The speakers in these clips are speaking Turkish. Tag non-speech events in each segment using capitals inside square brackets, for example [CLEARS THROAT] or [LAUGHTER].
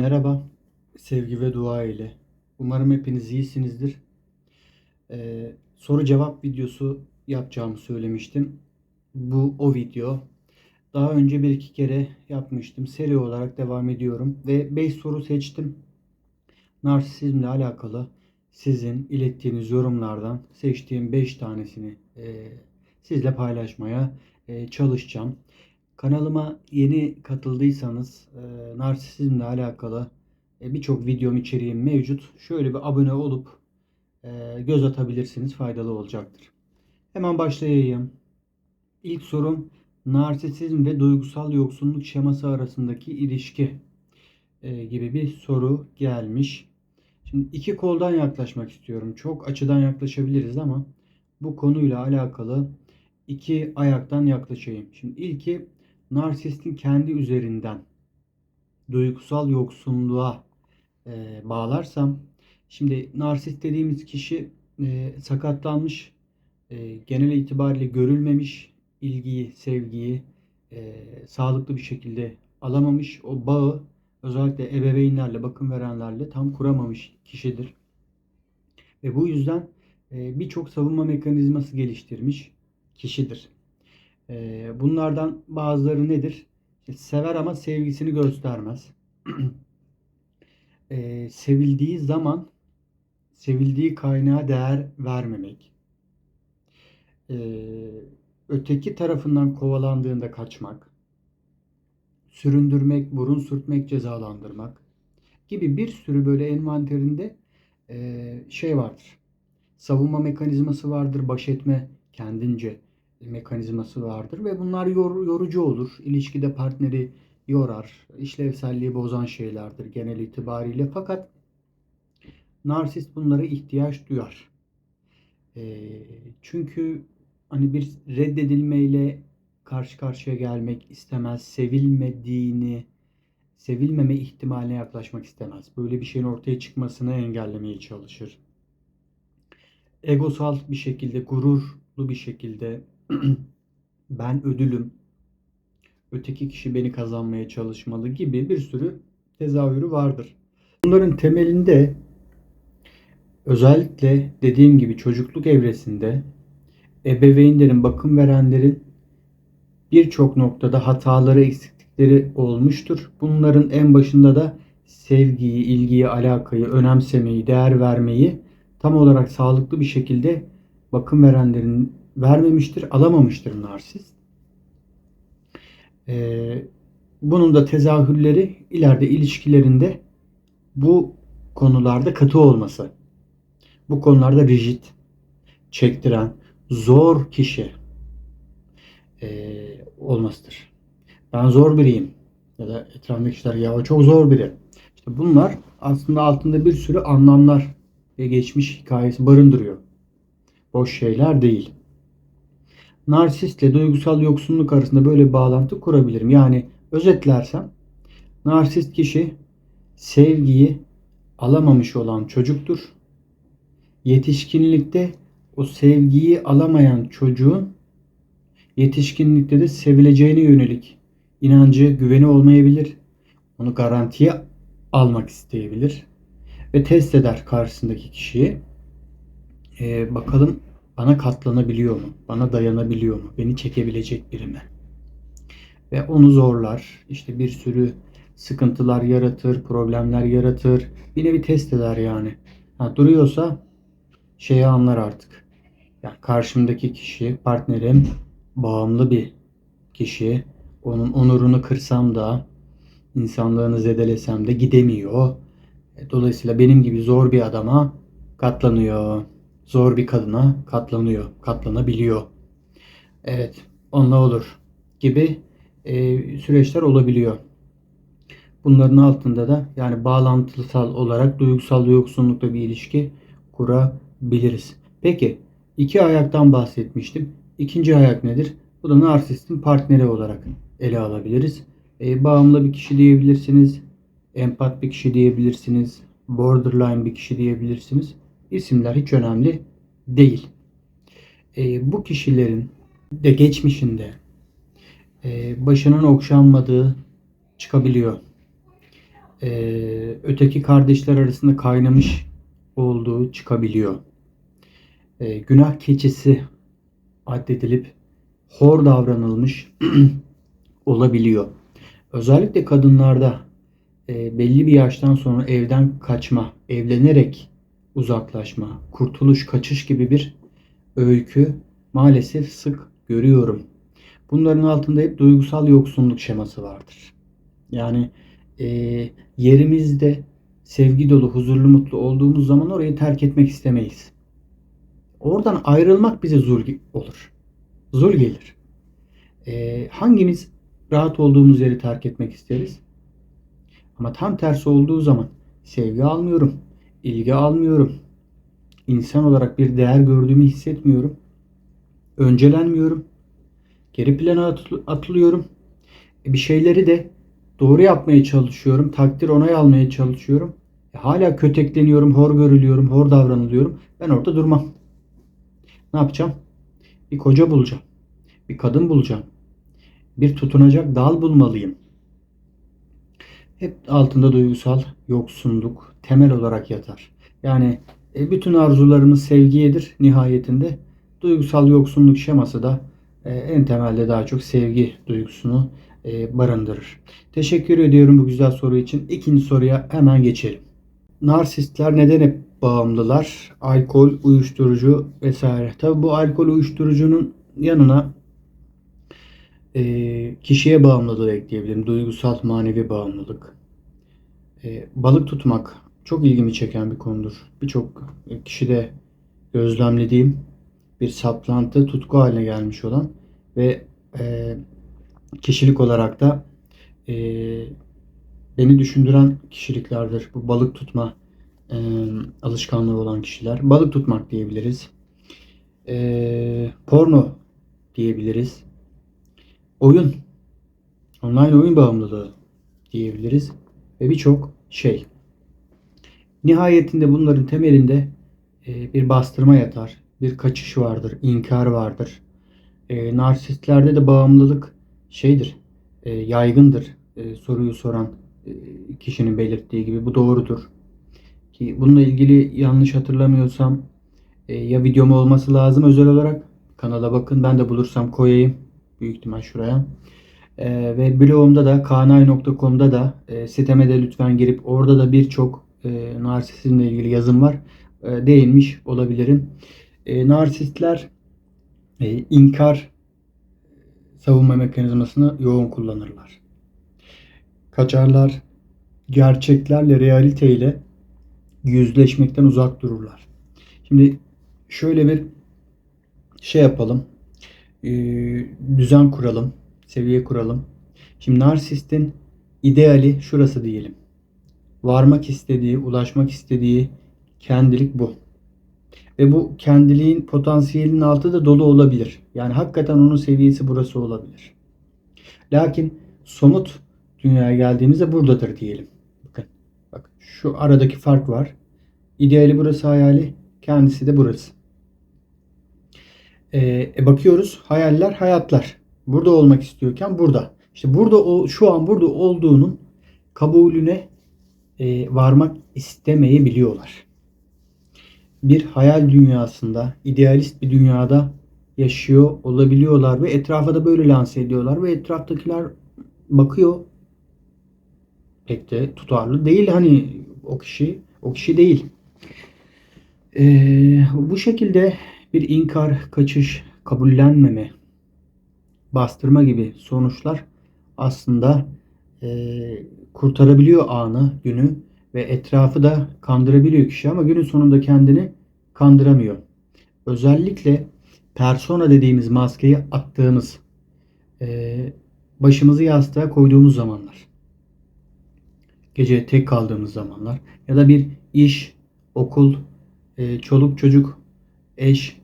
Merhaba, sevgi ve dua ile. Umarım hepiniz iyisinizdir. Ee, soru cevap videosu yapacağımı söylemiştim. Bu o video. Daha önce bir iki kere yapmıştım. Seri olarak devam ediyorum. Ve 5 soru seçtim. Narsisizmle alakalı sizin ilettiğiniz yorumlardan seçtiğim 5 tanesini e, sizle paylaşmaya e, çalışacağım. Kanalıma yeni katıldıysanız e, narsisizmle alakalı e, birçok videom içeriğim mevcut. Şöyle bir abone olup e, göz atabilirsiniz. Faydalı olacaktır. Hemen başlayayım. İlk sorum narsisizm ve duygusal yoksunluk şeması arasındaki ilişki e, gibi bir soru gelmiş. Şimdi iki koldan yaklaşmak istiyorum. Çok açıdan yaklaşabiliriz ama bu konuyla alakalı iki ayaktan yaklaşayım. Şimdi ilki narsistin kendi üzerinden duygusal yoksunluğa e, bağlarsam şimdi narsist dediğimiz kişi e, sakatlanmış e, genel itibariyle görülmemiş ilgiyi, sevgiyi e, sağlıklı bir şekilde alamamış. O bağı özellikle ebeveynlerle, bakım verenlerle tam kuramamış kişidir. Ve bu yüzden e, birçok savunma mekanizması geliştirmiş kişidir. E, bunlardan bazıları nedir? Sever ama sevgisini göstermez. [CLEARS THROAT] e, sevildiği zaman sevildiği kaynağa değer vermemek. E, öteki tarafından kovalandığında kaçmak. Süründürmek, burun sürtmek, cezalandırmak gibi bir sürü böyle envanterinde şey vardır. Savunma mekanizması vardır, baş etme kendince mekanizması vardır ve bunlar yor, yorucu olur. İlişkide partneri yorar, işlevselliği bozan şeylerdir genel itibariyle. Fakat narsist bunlara ihtiyaç duyar. E, çünkü hani bir reddedilmeyle karşı karşıya gelmek istemez, sevilmediğini, sevilmeme ihtimaline yaklaşmak istemez. Böyle bir şeyin ortaya çıkmasını engellemeye çalışır. Egosal bir şekilde, gururlu bir şekilde [CLEARS THROAT] ben ödülüm, öteki kişi beni kazanmaya çalışmalı gibi bir sürü tezahürü vardır. Bunların temelinde özellikle dediğim gibi çocukluk evresinde ebeveynlerin, bakım verenlerin birçok noktada hataları, eksiklikleri olmuştur. Bunların en başında da sevgiyi, ilgiyi, alakayı, önemsemeyi, değer vermeyi tam olarak sağlıklı bir şekilde bakım verenlerin vermemiştir, alamamıştır narsist. Ee, bunun da tezahürleri ileride ilişkilerinde bu konularda katı olması. Bu konularda rigid, çektiren, zor kişi e, olmasıdır. Ben zor biriyim. Ya da etrafındaki kişiler ya çok zor biri. İşte bunlar aslında altında bir sürü anlamlar ve geçmiş hikayesi barındırıyor. Boş şeyler değil. Narsistle duygusal yoksunluk arasında böyle bir bağlantı kurabilirim. Yani özetlersem narsist kişi sevgiyi alamamış olan çocuktur. Yetişkinlikte o sevgiyi alamayan çocuğun yetişkinlikte de sevileceğine yönelik inancı, güveni olmayabilir. Onu garantiye almak isteyebilir. Ve test eder karşısındaki kişiyi. Ee, bakalım bana katlanabiliyor mu? Bana dayanabiliyor mu? Beni çekebilecek biri mi? Ve onu zorlar. İşte bir sürü sıkıntılar yaratır, problemler yaratır. Bir nevi test eder yani. Ha, duruyorsa şeyi anlar artık. Yani karşımdaki kişi, partnerim bağımlı bir kişi. Onun onurunu kırsam da, insanlığını zedelesem de gidemiyor. E, dolayısıyla benim gibi zor bir adama katlanıyor. Zor bir kadına katlanıyor, katlanabiliyor. Evet, onunla olur gibi e, süreçler olabiliyor. Bunların altında da yani bağlantısal olarak duygusal yoksunlukla bir ilişki kurabiliriz. Peki iki ayaktan bahsetmiştim. İkinci ayak nedir? Bu da narsistin partneri olarak ele alabiliriz. E, bağımlı bir kişi diyebilirsiniz. Empat bir kişi diyebilirsiniz. Borderline bir kişi diyebilirsiniz. İsimler hiç önemli değil. E, bu kişilerin de geçmişinde e, başının okşanmadığı çıkabiliyor. e, öteki kardeşler arasında kaynamış olduğu çıkabiliyor. E, günah keçisi addedilip hor davranılmış [CLEARS THROAT] olabiliyor. Özellikle kadınlarda e, belli bir yaştan sonra evden kaçma, evlenerek uzaklaşma, kurtuluş, kaçış gibi bir öykü maalesef sık görüyorum. Bunların altında hep duygusal yoksunluk şeması vardır. Yani e, yerimizde sevgi dolu, huzurlu, mutlu olduğumuz zaman orayı terk etmek istemeyiz. Oradan ayrılmak bize zul olur. Zul gelir. E, hangimiz rahat olduğumuz yeri terk etmek isteriz? Ama tam tersi olduğu zaman sevgi almıyorum, ilgi almıyorum. İnsan olarak bir değer gördüğümü hissetmiyorum. Öncelenmiyorum. Geri plana atılıyorum. E, bir şeyleri de doğru yapmaya çalışıyorum. Takdir onay almaya çalışıyorum. E, hala kötekleniyorum, hor görülüyorum, hor davranılıyorum. Ben orada durmam. Ne yapacağım? Bir koca bulacağım. Bir kadın bulacağım. Bir tutunacak dal bulmalıyım. Hep altında duygusal yoksunluk temel olarak yatar. Yani e, bütün arzularımız sevgiyedir nihayetinde. Duygusal yoksunluk şeması da e, en temelde daha çok sevgi duygusunu e, barındırır. Teşekkür ediyorum bu güzel soru için. İkinci soruya hemen geçelim. Narsistler neden hep bağımlılar? Alkol, uyuşturucu vesaire. Tabi bu alkol uyuşturucunun yanına e, kişiye bağımlılığı ekleyebilirim. Duygusal, manevi bağımlılık. E, balık tutmak çok ilgimi çeken bir konudur. Birçok kişide gözlemlediğim bir saplantı, tutku haline gelmiş olan ve e, kişilik olarak da e, beni düşündüren kişiliklerdir. Bu balık tutma e, alışkanlığı olan kişiler. Balık tutmak diyebiliriz. E, porno diyebiliriz. Oyun, online oyun bağımlılığı diyebiliriz. Ve birçok şey. Nihayetinde bunların temelinde e, bir bastırma yatar. Bir kaçış vardır, inkar vardır. E, narsistlerde de bağımlılık şeydir, e, yaygındır. Soruyu soran kişinin belirttiği gibi bu doğrudur. Ki bununla ilgili yanlış hatırlamıyorsam ya videom olması lazım özel olarak. Kanala bakın ben de bulursam koyayım. Büyük ihtimal şuraya. E, ve blogumda da kanay.com'da da e, siteme de lütfen girip orada da birçok e, narsisizmle ilgili yazım var. E, değinmiş olabilirim. E, narsistler e, inkar savunma mekanizmasını yoğun kullanırlar. Kaçarlar, gerçeklerle, realiteyle yüzleşmekten uzak dururlar. Şimdi şöyle bir şey yapalım. E, düzen kuralım, seviye kuralım. Şimdi narsistin ideali şurası diyelim. Varmak istediği, ulaşmak istediği kendilik bu. Ve bu kendiliğin potansiyelinin altı da dolu olabilir. Yani hakikaten onun seviyesi burası olabilir. Lakin somut dünyaya geldiğimizde buradadır diyelim. Bakın. Bak şu aradaki fark var. İdeali burası hayali. Kendisi de burası. Ee, e bakıyoruz hayaller hayatlar. Burada olmak istiyorken burada. İşte burada o şu an burada olduğunun kabulüne e, varmak istemeyebiliyorlar bir hayal dünyasında, idealist bir dünyada yaşıyor olabiliyorlar ve etrafa da böyle lanse ediyorlar ve etraftakiler bakıyor pek de tutarlı değil hani o kişi o kişi değil. Ee, bu şekilde bir inkar, kaçış, kabullenmeme, bastırma gibi sonuçlar aslında e, kurtarabiliyor anı, günü ve etrafı da kandırabiliyor kişi ama günün sonunda kendini kandıramıyor. Özellikle persona dediğimiz maskeyi attığımız, e, başımızı yastığa koyduğumuz zamanlar, gece tek kaldığımız zamanlar ya da bir iş, okul, e, çoluk çocuk, eş,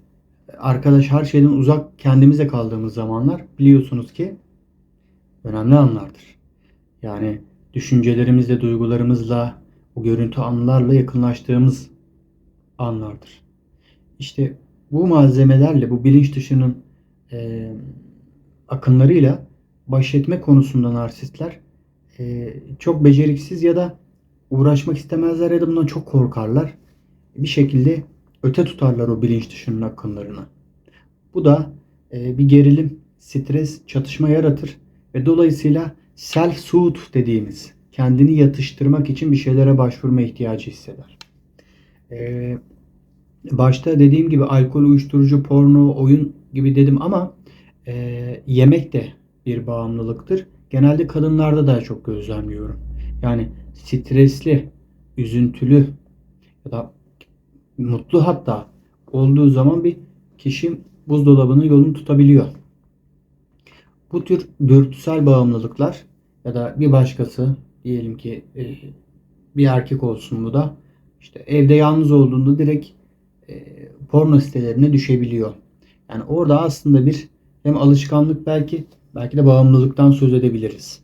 arkadaş her şeyden uzak kendimize kaldığımız zamanlar biliyorsunuz ki önemli anlardır. Yani düşüncelerimizle, duygularımızla, o görüntü anlarla yakınlaştığımız anlardır. İşte bu malzemelerle, bu bilinç dışının e, akınlarıyla baş etme konusunda narsistler e, çok beceriksiz ya da uğraşmak istemezler ya da bundan çok korkarlar. Bir şekilde öte tutarlar o bilinç dışının akımlarını. Bu da e, bir gerilim, stres, çatışma yaratır ve dolayısıyla self-soothe dediğimiz kendini yatıştırmak için bir şeylere başvurma ihtiyacı hisseder. E, başta dediğim gibi alkol, uyuşturucu, porno, oyun gibi dedim ama e, yemek de bir bağımlılıktır. Genelde kadınlarda daha çok gözlemliyorum. Yani stresli, üzüntülü ya da mutlu hatta olduğu zaman bir kişi buzdolabının yolunu tutabiliyor. Bu tür dürtüsel bağımlılıklar ya da bir başkası diyelim ki e, bir erkek olsun bu da işte evde yalnız olduğunda direkt e, porno sitelerine düşebiliyor. Yani orada aslında bir hem alışkanlık belki belki de bağımlılıktan söz edebiliriz.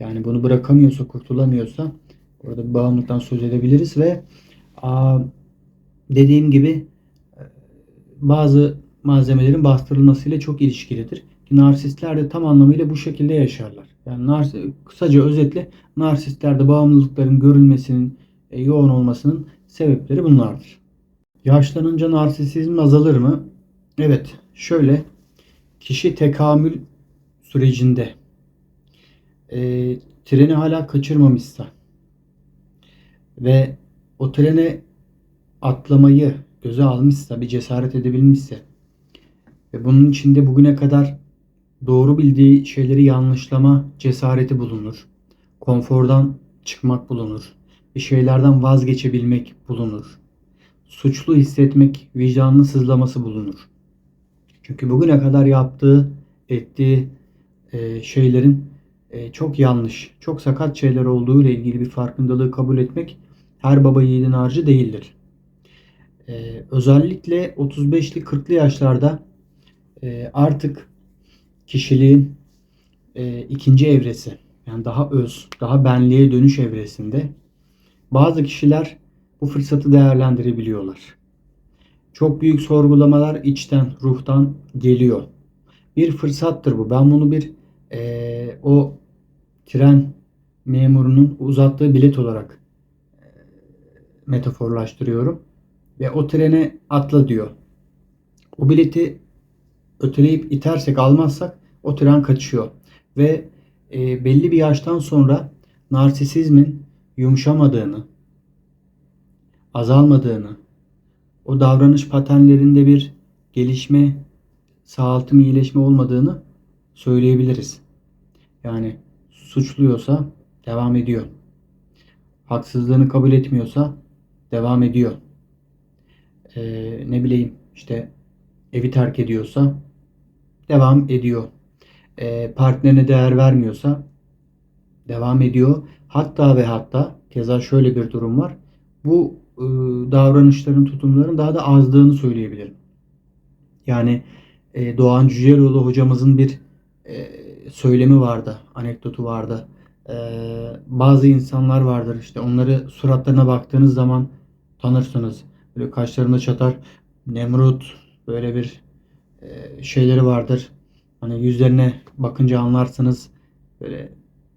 Yani bunu bırakamıyorsa, kurtulamıyorsa orada bir bağımlılıktan söz edebiliriz ve dediğim gibi e, bazı malzemelerin bastırılmasıyla çok ilişkilidir. Narsistler de tam anlamıyla bu şekilde yaşarlar. Yani nars kısaca özetle narsistlerde bağımlılıkların görülmesinin e, yoğun olmasının sebepleri bunlardır. Yaşlanınca narsisizm azalır mı? Evet, şöyle kişi tekamül sürecinde e, treni hala kaçırmamışsa ve o trene atlamayı göze almışsa, bir cesaret edebilmişse ve bunun içinde bugüne kadar doğru bildiği şeyleri yanlışlama cesareti bulunur. Konfordan çıkmak bulunur. Bir şeylerden vazgeçebilmek bulunur. Suçlu hissetmek, vicdanlı sızlaması bulunur. Çünkü bugüne kadar yaptığı, ettiği e, şeylerin e, çok yanlış, çok sakat şeyler olduğu ile ilgili bir farkındalığı kabul etmek her baba yiğidin harcı değildir. E, özellikle 35'li 40'lı yaşlarda e, artık kişiliğin e, ikinci evresi yani daha öz, daha benliğe dönüş evresinde bazı kişiler bu fırsatı değerlendirebiliyorlar. Çok büyük sorgulamalar içten, ruhtan geliyor. Bir fırsattır bu. Ben bunu bir e, o tren memurunun uzattığı bilet olarak e, metaforlaştırıyorum. Ve o trene atla diyor. O bileti öteleyip itersek almazsak o tren kaçıyor. Ve e, belli bir yaştan sonra narsisizmin yumuşamadığını, azalmadığını, o davranış paternlerinde bir gelişme, sağaltım, iyileşme olmadığını söyleyebiliriz. Yani suçluyorsa devam ediyor. Haksızlığını kabul etmiyorsa devam ediyor. Ee, ne bileyim işte evi terk ediyorsa devam ediyor. Ee, partnerine değer vermiyorsa devam ediyor. Hatta ve hatta keza şöyle bir durum var. Bu e, davranışların, tutumların daha da azdığını söyleyebilirim. Yani e, Doğan Cüceloğlu hocamızın bir e, söylemi vardı, anekdotu vardı. E, bazı insanlar vardır işte onları suratlarına baktığınız zaman tanırsınız. Böyle kaşlarında çatar. Nemrut böyle bir e, şeyleri vardır. Hani yüzlerine bakınca anlarsınız. Böyle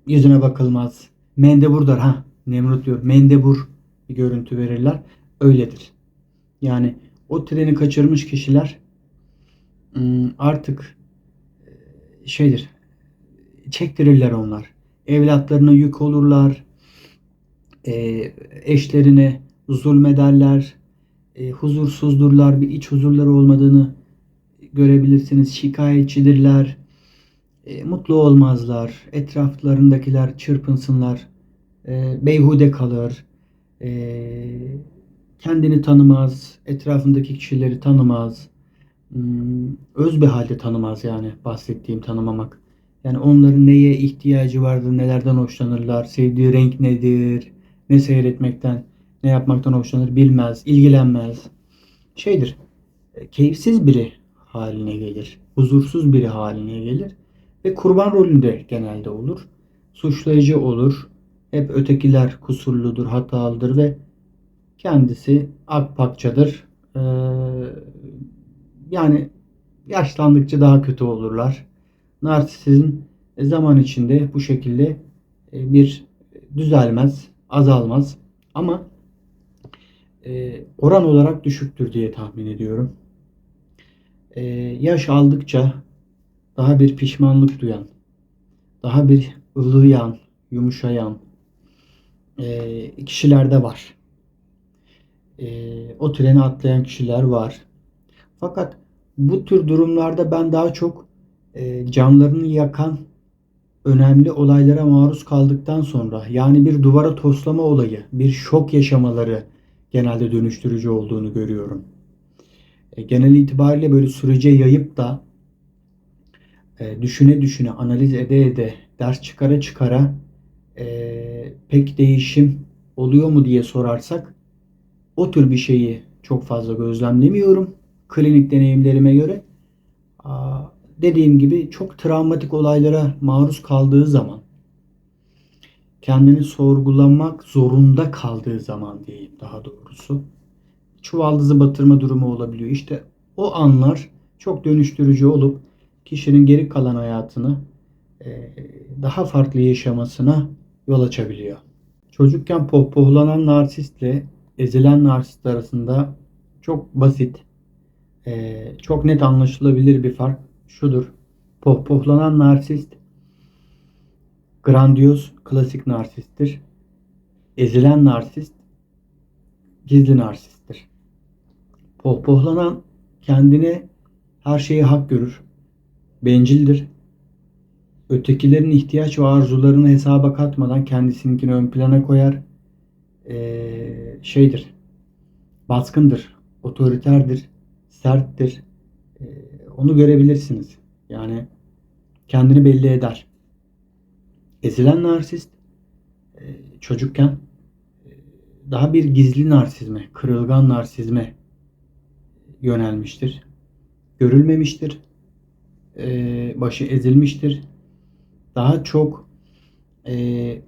yüzüne bakılmaz. Mendebur'dur ha. Nemrut diyor. Mendebur bir görüntü verirler. Öyledir. Yani o treni kaçırmış kişiler ım, artık e, şeydir. Çektirirler onlar. Evlatlarına yük olurlar. E, eşlerine zulmederler. E, huzursuzdurlar. Bir iç huzurları olmadığını görebilirsiniz. Şikayetçidirler. E, mutlu olmazlar. Etraflarındakiler çırpınsınlar. E, beyhude kalır. E, kendini tanımaz. Etrafındaki kişileri tanımaz. Hmm, öz bir halde tanımaz yani bahsettiğim tanımamak. Yani onların neye ihtiyacı vardır, nelerden hoşlanırlar, sevdiği renk nedir, ne seyretmekten, ne yapmaktan hoşlanır bilmez, ilgilenmez. Şeydir, e, keyifsiz biri haline gelir. Huzursuz biri haline gelir. Ve kurban rolünde genelde olur. Suçlayıcı olur. Hep ötekiler kusurludur, hatalıdır ve kendisi akpakçadır. Ee, yani yaşlandıkça daha kötü olurlar. Narsisizm zaman içinde bu şekilde e, bir düzelmez. azalmaz. Ama e, oran olarak düşüktür diye tahmin ediyorum. E, yaş aldıkça daha bir pişmanlık duyan, daha bir ılıyan, yumuşayan e, kişiler de var. O treni atlayan kişiler var. Fakat bu tür durumlarda ben daha çok e, canlarını yakan önemli olaylara maruz kaldıktan sonra yani bir duvara toslama olayı, bir şok yaşamaları genelde dönüştürücü olduğunu görüyorum. E, genel itibariyle böyle sürece yayıp da e, düşüne düşüne, analiz ede ede, ders çıkara çıkara e, pek değişim oluyor mu diye sorarsak o tür bir şeyi çok fazla gözlemlemiyorum. Klinik deneyimlerime göre. Dediğim gibi çok travmatik olaylara maruz kaldığı zaman kendini sorgulamak zorunda kaldığı zaman diyeyim daha doğrusu çuvaldızı batırma durumu olabiliyor. İşte o anlar çok dönüştürücü olup kişinin geri kalan hayatını e, daha farklı yaşamasına yol açabiliyor. Çocukken pohpohlanan narsistle ezilen narsist arasında çok basit, e, çok net anlaşılabilir bir fark şudur. Pohpohlanan narsist grandiyoz klasik narsisttir. Ezilen narsist gizli narsisttir. Pohpohlanan kendine her şeyi hak görür. Bencildir. Ötekilerin ihtiyaç ve arzularını hesaba katmadan kendisininkini ön plana koyar. Ee, şeydir. Baskındır. Otoriterdir. Serttir. Ee, onu görebilirsiniz. Yani kendini belli eder. Ezilen narsist e, çocukken e, daha bir gizli narsizme, kırılgan narsizme yönelmiştir. Görülmemiştir. E, başı ezilmiştir. Daha çok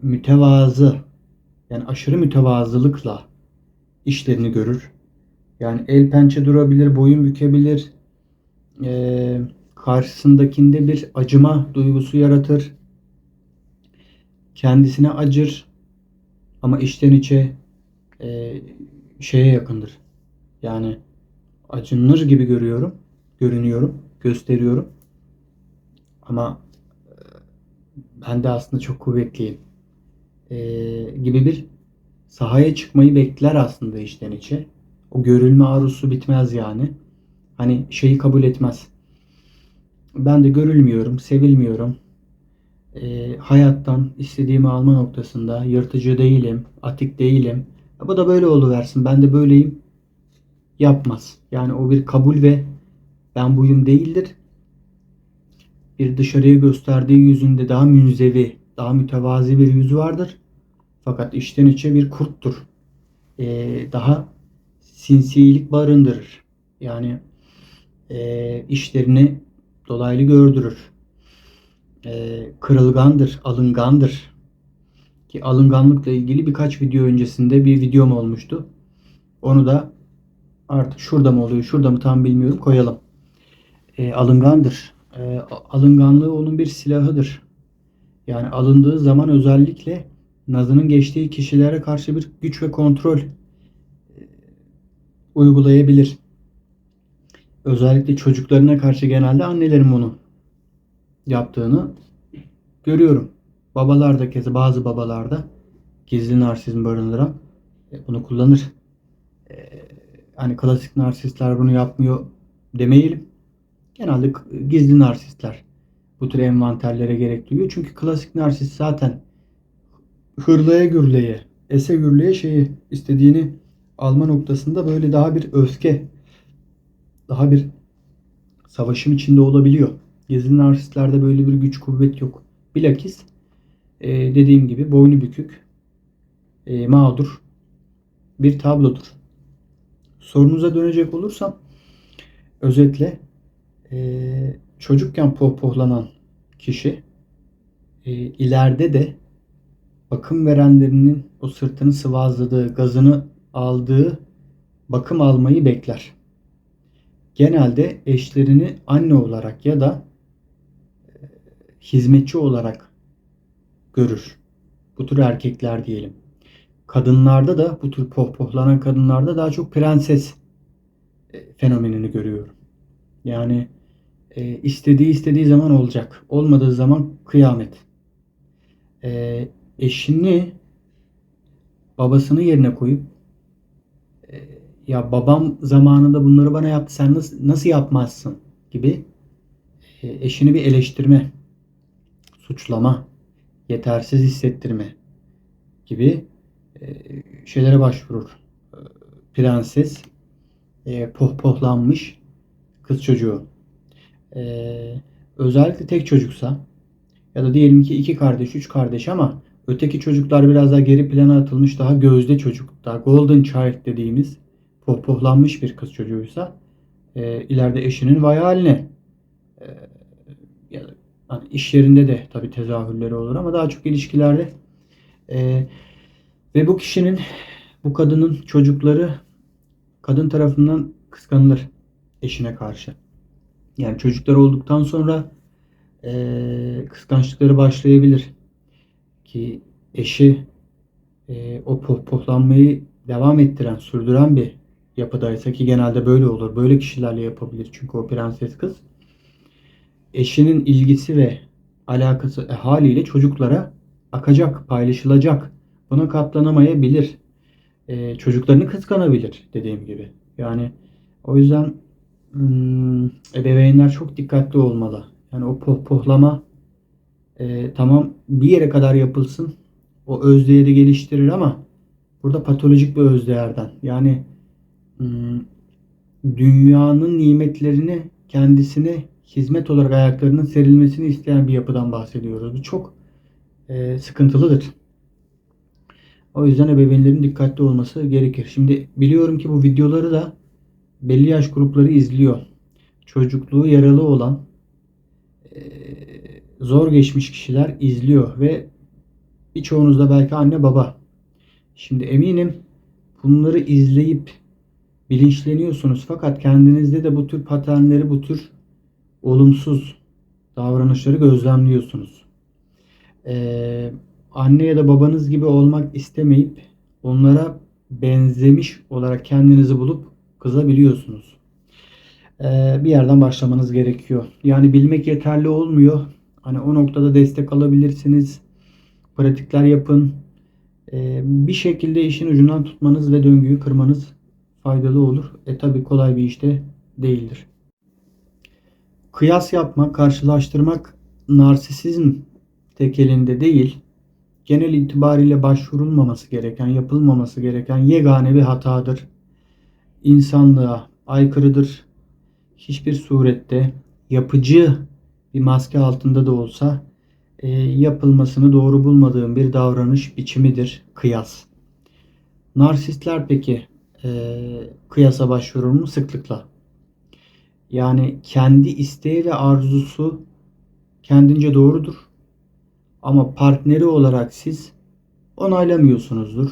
mütevazı yani aşırı mütevazılıkla işlerini görür. Yani el pençe durabilir, boyun bükebilir, karşısındakinde bir acıma duygusu yaratır. Kendisine acır ama içten içe e, şeye yakındır. Yani acınır gibi görüyorum, görünüyorum, gösteriyorum. Ama e, ben de aslında çok kuvvetliyim. E, gibi bir sahaya çıkmayı bekler aslında içten içe. O görülme arzusu bitmez yani hani şeyi kabul etmez. Ben de görülmüyorum, sevilmiyorum. E, hayattan istediğimi alma noktasında yırtıcı değilim, atik değilim. Bu da böyle oluversin. Ben de böyleyim. Yapmaz. Yani o bir kabul ve ben buyum değildir. Bir dışarıya gösterdiği yüzünde daha münzevi, daha mütevazi bir yüzü vardır. Fakat içten içe bir kurttur. Ee, daha sinsilik barındırır. Yani e, işlerini dolaylı gördürür. E, kırılgandır, alıngandır. Ki alınganlıkla ilgili birkaç video öncesinde bir videom olmuştu. Onu da artık şurada mı oluyor, şurada mı tam bilmiyorum koyalım. E, alıngandır. E, alınganlığı onun bir silahıdır. Yani alındığı zaman özellikle nazının geçtiği kişilere karşı bir güç ve kontrol e, uygulayabilir. Özellikle çocuklarına karşı genelde annelerin bunu yaptığını görüyorum. Babalar da keza bazı babalarda gizli narsizm barındıran e, bunu kullanır. Ee, hani klasik narsistler bunu yapmıyor demeyelim. Genelde gizli narsistler bu tür envanterlere gerek duyuyor. Çünkü klasik narsist zaten hırlaya gürleye, ese gürleye şeyi istediğini alma noktasında böyle daha bir öfke daha bir savaşın içinde olabiliyor. Gizli narsistlerde böyle bir güç kuvvet yok. Bilakis e, dediğim gibi boynu bükük, e, mağdur bir tablodur. Sorunuza dönecek olursam özetle e, çocukken pohpohlanan kişi e, ileride de bakım verenlerinin o sırtını sıvazladığı, gazını aldığı bakım almayı bekler genelde eşlerini anne olarak ya da hizmetçi olarak görür. Bu tür erkekler diyelim. kadınlarda da bu tür pohpohlanan kadınlarda daha çok prenses e, fenomenini görüyorum. Yani e, istediği istediği zaman olacak. Olmadığı zaman kıyamet. E, eşini babasını yerine koyup e, ya babam zamanında bunları bana yaptı sen nasıl, nasıl yapmazsın gibi e, eşini bir eleştirme, suçlama, yetersiz hissettirme gibi e, şeylere başvurur. E, Prenses, e, pohpohlanmış kız çocuğu. Özellikle tek çocuksa ya da diyelim ki iki kardeş, üç kardeş ama öteki çocuklar biraz daha geri plana atılmış daha gözde çocuk, daha golden child dediğimiz pohpohlanmış bir kız çocuğuysa ileride eşinin vay haline ya da hani iş yerinde de tabii tezahürleri olur ama daha çok ilişkilerde e, ve bu kişinin bu kadının çocukları kadın tarafından kıskanılır eşine karşı. Yani çocuklar olduktan sonra e, kıskançlıkları başlayabilir. Ki eşi e, o pohpohlanmayı devam ettiren, sürdüren bir yapıdaysa ki genelde böyle olur. Böyle kişilerle yapabilir çünkü o prenses kız. Eşinin ilgisi ve alakası e, haliyle çocuklara akacak, paylaşılacak. Buna katlanamayabilir. E, çocuklarını kıskanabilir dediğim gibi. Yani o yüzden hmm, ebeveynler çok dikkatli olmalı. Yani o pohpohlama e, tamam bir yere kadar yapılsın. O özdeğeri geliştirir ama burada patolojik bir özdeğerden. Yani hmm, dünyanın nimetlerini kendisine hizmet olarak ayaklarının serilmesini isteyen bir yapıdan bahsediyoruz. Bu çok e, sıkıntılıdır. O yüzden ebeveynlerin dikkatli olması gerekir. Şimdi biliyorum ki bu videoları da belli yaş grupları izliyor. Çocukluğu yaralı olan e, zor geçmiş kişiler izliyor ve birçoğunuz da belki anne baba. Şimdi eminim bunları izleyip bilinçleniyorsunuz fakat kendinizde de bu tür paternleri, bu tür olumsuz davranışları gözlemliyorsunuz. Ee, anne ya da babanız gibi olmak istemeyip onlara benzemiş olarak kendinizi bulup kızabiliyorsunuz. Ee, bir yerden başlamanız gerekiyor. Yani bilmek yeterli olmuyor. Hani o noktada destek alabilirsiniz. Pratikler yapın. Ee, bir şekilde işin ucundan tutmanız ve döngüyü kırmanız faydalı olur. E tabi kolay bir işte değildir. Kıyas yapmak, karşılaştırmak narsisizm tekelinde değil, genel itibariyle başvurulmaması gereken, yapılmaması gereken yegane bir hatadır. İnsanlığa aykırıdır. Hiçbir surette yapıcı bir maske altında da olsa e, yapılmasını doğru bulmadığım bir davranış biçimidir kıyas. Narsistler peki e, kıyasa başvurur mu? Sıklıkla. Yani kendi isteği ve arzusu kendince doğrudur. Ama partneri olarak siz onaylamıyorsunuzdur.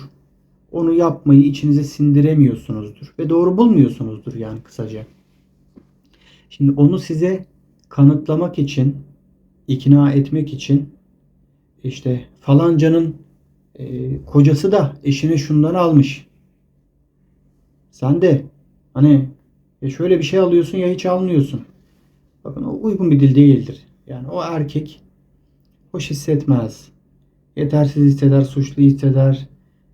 Onu yapmayı içinize sindiremiyorsunuzdur. Ve doğru bulmuyorsunuzdur yani kısaca. Şimdi onu size kanıtlamak için, ikna etmek için işte falancanın e, kocası da eşine şundan almış. Sen de hani ya şöyle bir şey alıyorsun ya hiç almıyorsun. Bakın o uygun bir dil değildir. Yani o erkek hoş hissetmez. Yetersiz hisseder, suçlu hisseder.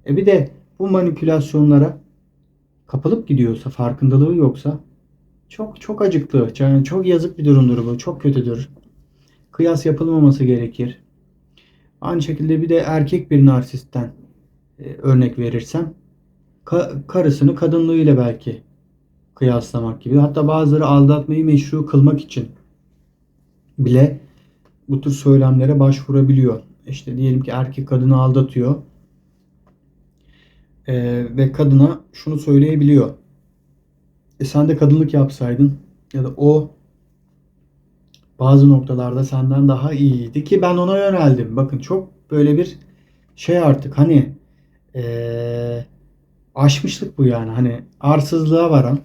E bir de bu manipülasyonlara kapılıp gidiyorsa, farkındalığı yoksa çok çok acıklı. Yani çok yazık bir durumdur bu. Çok kötüdür. Kıyas yapılmaması gerekir. Aynı şekilde bir de erkek bir narsistten e, örnek verirsem ka- karısını kadınlığıyla belki kıyaslamak gibi. Hatta bazıları aldatmayı meşru kılmak için bile bu tür söylemlere başvurabiliyor. İşte diyelim ki erkek kadını aldatıyor. Ee, ve kadına şunu söyleyebiliyor. E sen de kadınlık yapsaydın ya da o bazı noktalarda senden daha iyiydi ki ben ona yöneldim. Bakın çok böyle bir şey artık hani ee, aşmışlık bu yani hani arsızlığa varan.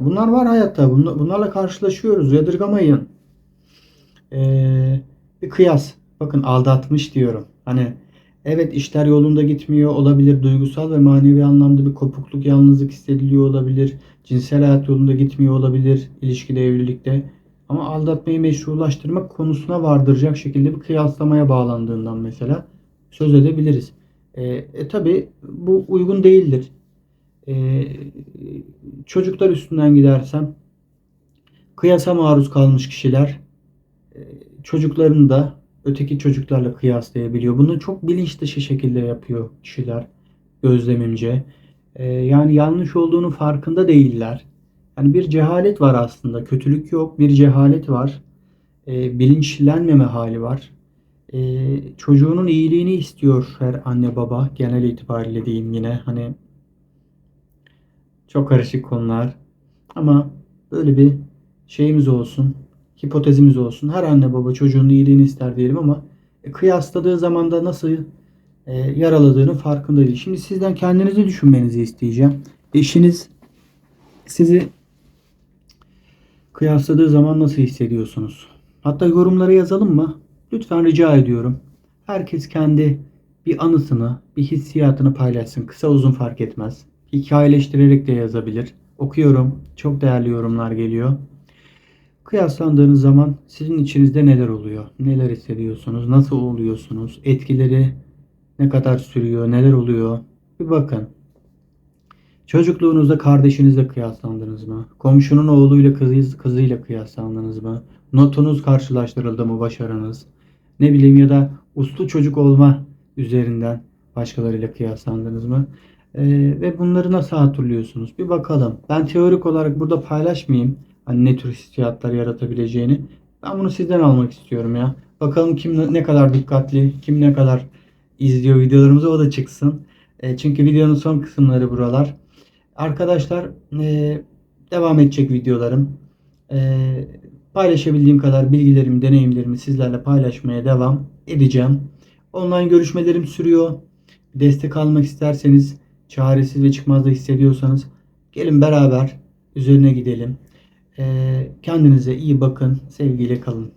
Bunlar var hayatta. Bunlarla karşılaşıyoruz. Yadırgamayın. Ee, bir kıyas. Bakın aldatmış diyorum. Hani Evet işler yolunda gitmiyor olabilir. Duygusal ve manevi anlamda bir kopukluk, yalnızlık hissediliyor olabilir. Cinsel hayat yolunda gitmiyor olabilir ilişkide, evlilikte. Ama aldatmayı meşrulaştırmak konusuna vardıracak şekilde bir kıyaslamaya bağlandığından mesela söz edebiliriz. E, e tabi bu uygun değildir. E, çocuklar üstünden gidersem kıyasa maruz kalmış kişiler e, çocuklarını da öteki çocuklarla kıyaslayabiliyor. Bunu çok bilinç dışı şekilde yapıyor kişiler gözlemimce. E, yani yanlış olduğunu farkında değiller. Yani bir cehalet var aslında. Kötülük yok. Bir cehalet var. E, bilinçlenmeme hali var. E, çocuğunun iyiliğini istiyor her anne baba. Genel itibariyle diyeyim yine. Hani çok karışık konular. Ama böyle bir şeyimiz olsun. Hipotezimiz olsun. Her anne baba çocuğunun iyiliğini ister diyelim ama e, kıyasladığı zaman da nasıl e, yaraladığını farkında değil. Şimdi sizden kendinizi düşünmenizi isteyeceğim. Eşiniz sizi kıyasladığı zaman nasıl hissediyorsunuz? Hatta yorumlara yazalım mı? Lütfen rica ediyorum. Herkes kendi bir anısını, bir hissiyatını paylaşsın. Kısa uzun fark etmez. Hikayeleştirerek de yazabilir. Okuyorum. Çok değerli yorumlar geliyor. Kıyaslandığınız zaman sizin içinizde neler oluyor? Neler hissediyorsunuz? Nasıl oluyorsunuz? Etkileri ne kadar sürüyor? Neler oluyor? Bir bakın. Çocukluğunuzda kardeşinizle kıyaslandınız mı? Komşunun oğluyla kızı, kızıyla kıyaslandınız mı? Notunuz karşılaştırıldı mı başarınız? Ne bileyim ya da uslu çocuk olma üzerinden başkalarıyla kıyaslandınız mı? Ee, ve bunları nasıl hatırlıyorsunuz? Bir bakalım. Ben teorik olarak burada paylaşmayayım. Hani ne tür hissiyatlar yaratabileceğini. Ben bunu sizden almak istiyorum ya. Bakalım kim ne kadar dikkatli, kim ne kadar izliyor videolarımızı o da çıksın. E, çünkü videonun son kısımları buralar. Arkadaşlar e, devam edecek videolarım. E, paylaşabildiğim kadar bilgilerimi, deneyimlerimi sizlerle paylaşmaya devam edeceğim. Online görüşmelerim sürüyor. Destek almak isterseniz, çaresiz ve çıkmazda hissediyorsanız gelin beraber üzerine gidelim. E, kendinize iyi bakın. Sevgiyle kalın.